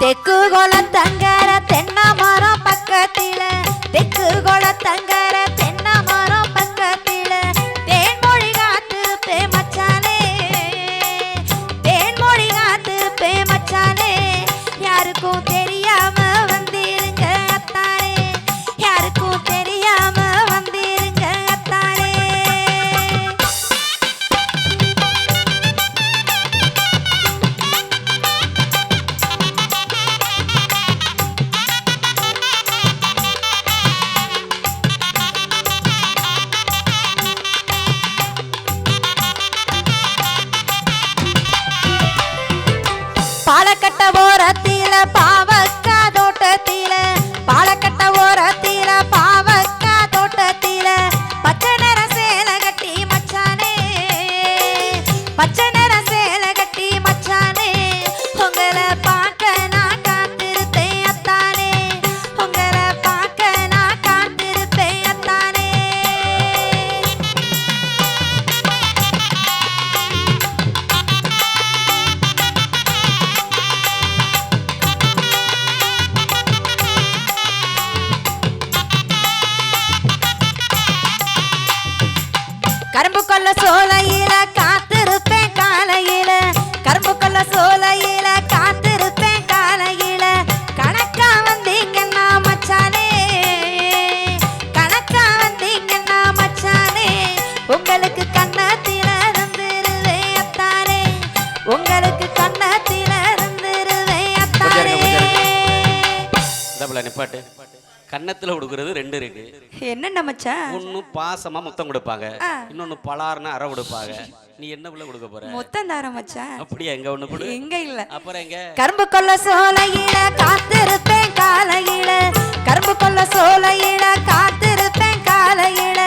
தெக்கு குளத்தங்கர தென்னை மரம் பக்கத்தில. தெக்கு கொல தங்கர பாலக்கட்ட ஓரத்தில பாவக்கா கரும்பு கொல்ல சோலையில காத்திருப்பேன் காலையில. கரும்பு கொல்ல சோலையில காத்திருப்பேன் காலையில. கணக்கா வந்தீங்கன்னா மச்சானே. கணக்கா வந்தீங்கன்னா மச்சானே. உங்களுக்கு கண்ணத்தில இருந்துருவேன் அத்தாரே உங்களுக்கு கண்ணத்தில இருந்துருவேன் அத்தாரே நிப்பாட்டு. கன்னத்துல கொடுக்கறது ரெண்டு இருக்கு. என்னென்ன மச்சான்? ஒன்னு பாசமா முத்தம் கொடுப்பாங்க. இன்னொன்னு பலார்னு அற கொடுப்பாங்க நீ என்ன புள்ள கொடுக்க போற? மொத்தம் தார மச்சான். அப்படியா எங்க ஒண்ணு கொடு. எங்க இல்ல. அப்புறம் எங்க? கரும்பு கொல்ல சோலையில காத்திருப்பேன் காலையில கரும்பு கொல்ல சோலையில காத்திருப்பேன் காலையில